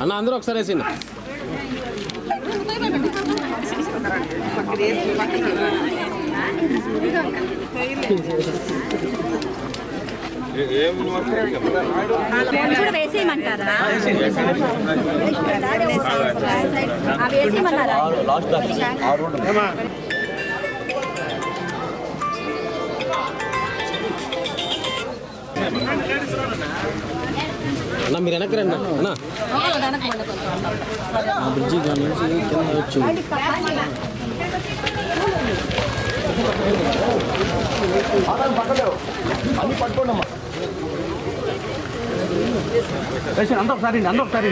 అన్న అందరూ ఒకసారి వేసింది కూడా వేసేయమంటారా? ఆ, వేసేయమన్నారా? అన్న మీరు వెనక్కి రండి అన్న. బ్రిడ్జి కాడ నుంచి కింద వచ్చు అంత ఒకసారి అంత ఒకసారి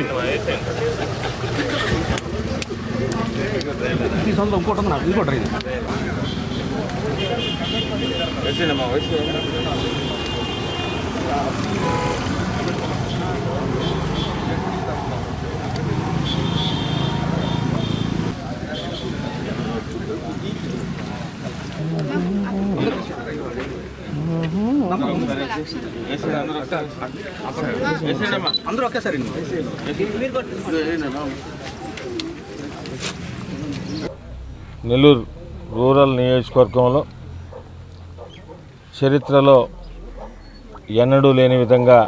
ఈ సొంత ఇంకోటి ఉంది నాకు ఇంకోటి ఇది అందరూ ఒకేసారి నెల్లూరు రూరల్ నియోజకవర్గంలో చరిత్రలో ఎన్నడూ లేని విధంగా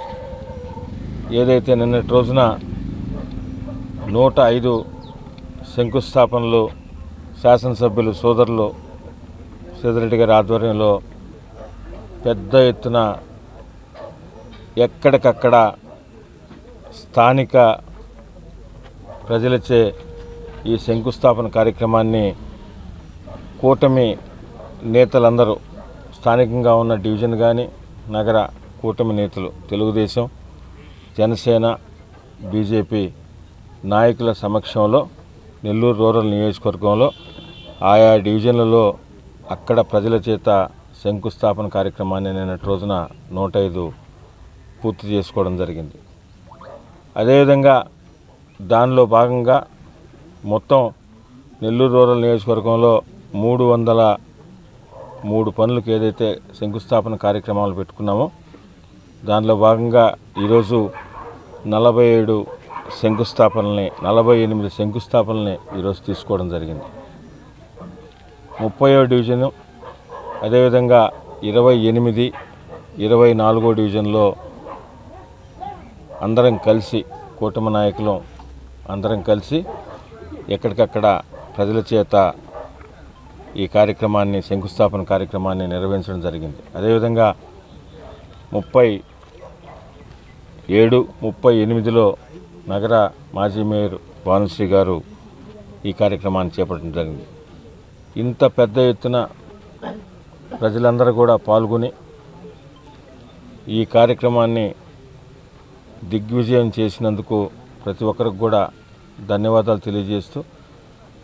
ఏదైతే నిన్నటి రోజున నూట ఐదు శంకుస్థాపనలు శాసనసభ్యులు సోదరులు సీతారెడ్డి గారి ఆధ్వర్యంలో పెద్ద ఎత్తున ఎక్కడికక్కడ స్థానిక ప్రజలచే ఈ శంకుస్థాపన కార్యక్రమాన్ని కూటమి నేతలందరూ స్థానికంగా ఉన్న డివిజన్ కానీ నగర కూటమి నేతలు తెలుగుదేశం జనసేన బీజేపీ నాయకుల సమక్షంలో నెల్లూరు రూరల్ నియోజకవర్గంలో ఆయా డివిజన్లలో అక్కడ ప్రజల చేత శంకుస్థాపన కార్యక్రమాన్ని నిన్నటి రోజున నూట ఐదు పూర్తి చేసుకోవడం జరిగింది. అదేవిధంగా దానిలో భాగంగా మొత్తం నెల్లూరు రూరల్ నియోజకవర్గంలో మూడు వందల మూడు పనులకు ఏదైతే శంకుస్థాపన కార్యక్రమాలు పెట్టుకున్నామో దానిలో భాగంగా ఈరోజు నలభై ఏడు శంకుస్థాపనల్ని నలభై ఎనిమిది శంకుస్థాపనల్ని ఈరోజు తీసుకోవడం జరిగింది. ముప్పయో డివిజను అదేవిధంగా ఇరవై ఎనిమిది ఇరవై నాలుగో డివిజన్లో అందరం కలిసి కూటమి నాయకులు అందరం కలిసి ఎక్కడికక్కడ ప్రజల చేత ఈ కార్యక్రమాన్ని శంకుస్థాపన కార్యక్రమాన్ని నిర్వహించడం జరిగింది. అదేవిధంగా ముప్పై ఏడు ముప్పై ఎనిమిదిలో నగర మాజీ మేయర్ భానుశ్రీ గారు ఈ కార్యక్రమాన్ని చేపట్టడం జరిగింది. ఇంత పెద్ద ఎత్తున ప్రజలందరూ కూడా పాల్గొని ఈ కార్యక్రమాన్ని దిగ్విజయం చేసినందుకు ప్రతి ఒక్కరికి కూడా ధన్యవాదాలు తెలియజేస్తూ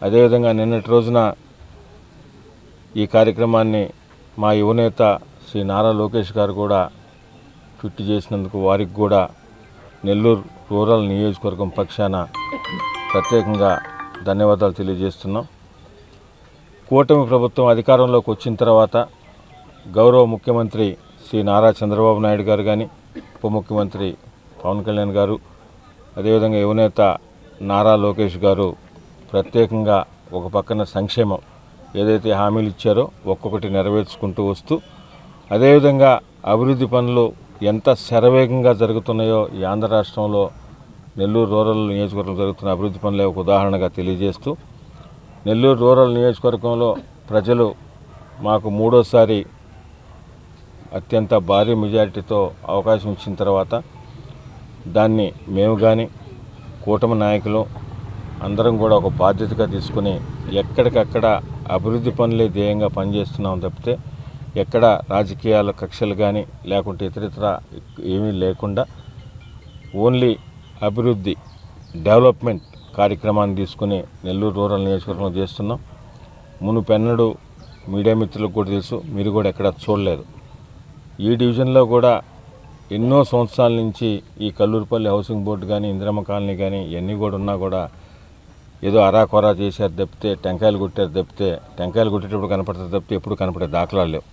అదేవిధంగా నిన్నటి రోజున ఈ కార్యక్రమాన్ని మా యువనేత శ్రీ నారా లోకేష్ గారు కూడా ఫిట్ చేసినందుకు వారికి కూడా నెల్లూరు రూరల్ నియోజకవర్గం పక్షాన ప్రత్యేకంగా ధన్యవాదాలు తెలియజేస్తున్నాం. కూటమి ప్రభుత్వం అధికారంలోకి వచ్చిన తర్వాత గౌరవ ముఖ్యమంత్రి శ్రీ నారా చంద్రబాబు నాయుడు గారు కానీ ఉప ముఖ్యమంత్రి పవన్ కళ్యాణ్ గారు అదేవిధంగా యువనేత నారా లోకేష్ గారు ప్రత్యేకంగా ఒక పక్కన సంక్షేమం ఏదైతే హామీలు ఇచ్చారో ఒక్కొక్కటి నెరవేర్చుకుంటూ వస్తూ అదేవిధంగా అభివృద్ధి పనులు ఎంత శరవేగంగా జరుగుతున్నాయో ఈ ఆంధ్ర రాష్ట్రంలో నెల్లూరు రూరల్ నియోజకవర్గం జరుగుతున్న అభివృద్ధి పనులే ఒక ఉదాహరణగా తెలియజేస్తూ నెల్లూరు రూరల్ నియోజకవర్గంలో ప్రజలు మాకు మూడోసారి అత్యంత భారీ మెజారిటీతో అవకాశం ఇచ్చిన తర్వాత దాన్ని మేము కానీ కూటమి నాయకులు అందరం కూడా ఒక బాధ్యతగా తీసుకుని ఎక్కడికక్కడ అభివృద్ధి పనులే ధ్యేయంగా పనిచేస్తున్నాం తప్పితే ఎక్కడ రాజకీయాల కక్షలు కానీ లేకుంటే ఇతరితర ఏమీ లేకుండా ఓన్లీ అభివృద్ధి డెవలప్మెంట్ కార్యక్రమాన్ని తీసుకుని నెల్లూరు రూరల్ నియోజకవర్గంలో చేస్తున్నాం. మునుపెన్నడు మీడియా మిత్రులకు కూడా తెలుసు మీరు కూడా ఎక్కడ చూడలేదు. ఈ డివిజన్లో కూడా ఎన్నో సంవత్సరాల నుంచి ఈ కల్లూరుపల్లి హౌసింగ్ బోర్డు కానీ ఇందిరమ్మ కాలనీ కానీ ఇవన్నీ కూడా ఉన్నా కూడా ఏదో అరాకొరా చేశారు తప్పితే టెంకాయలు కొట్టారు తప్పితే టెంకాయలు కొట్టేటప్పుడు కనపడతారు తప్పితే ఎప్పుడు కనపడే దాఖలాలు లేవు.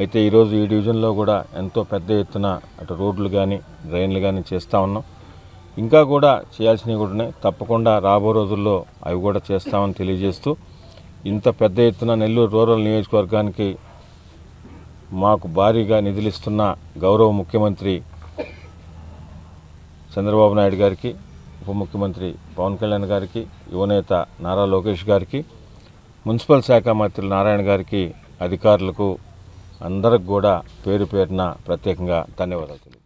అయితే ఈరోజు ఈ డివిజన్లో కూడా ఎంతో పెద్ద ఎత్తున అటు రోడ్లు కానీ డ్రైన్లు కానీ చేస్తూ ఉన్నాం. ఇంకా కూడా చేయాల్సినవి కూడా ఉన్నాయి. తప్పకుండా రాబో రోజుల్లో అవి కూడా చేస్తామని తెలియజేస్తూ ఇంత పెద్ద ఎత్తున నెల్లూరు రూరల్ నియోజకవర్గానికి మాకు భారీగా నిధులు ఇస్తున్న గౌరవ ముఖ్యమంత్రి చంద్రబాబు నాయుడు గారికి ఉప ముఖ్యమంత్రి పవన్ కళ్యాణ్ గారికి యువనేత నారా లోకేష్ గారికి మున్సిపల్ శాఖ మంత్రి నారాయణ గారికి అధికారులకు అందరికి కూడా పేరు పేరున ప్రత్యేకంగా ధన్యవాదాలు.